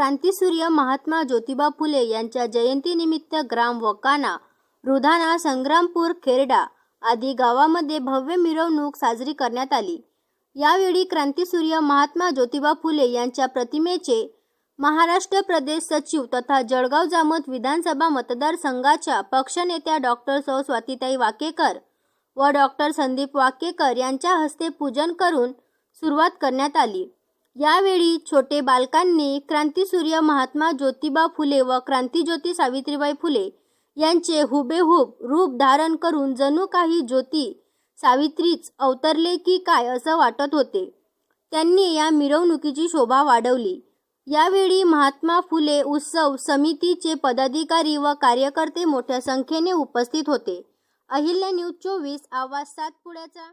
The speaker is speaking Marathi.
क्रांतीसूर्य महात्मा ज्योतिबा फुले यांच्या जयंतीनिमित्त ग्राम वकाना रुधाना संग्रामपूर खेरडा आदी गावामध्ये भव्य मिरवणूक साजरी करण्यात आली. यावेळी क्रांतीसूर्य महात्मा ज्योतिबा फुले यांच्या प्रतिमेचे महाराष्ट्र प्रदेश सचिव तथा जळगाव जामत विधानसभा मतदारसंघाच्या पक्षनेत्या डॉक्टर सौ स्वातीताई वाकेकर व डॉक्टर संदीप वाकेकर यांच्या हस्ते पूजन करून सुरुवात करण्यात आली. यावेळी छोटे बालकांनी क्रांतीसूर्य महात्मा ज्योतिबा फुले व क्रांतीज्योती सावित्रीबाई फुले यांचे हुबेहूब रूप धारण करून जणू काही ज्योती सावित्रीच अवतरले की काय असं वाटत होते. त्यांनी या मिरवणुकीची शोभा वाढवली. यावेळी महात्मा फुले उत्सव समितीचे पदाधिकारी व कार्यकर्ते मोठ्या संख्येने उपस्थित होते. अहिल्या न्यूज चोवीस आवाज सातपुड्याचा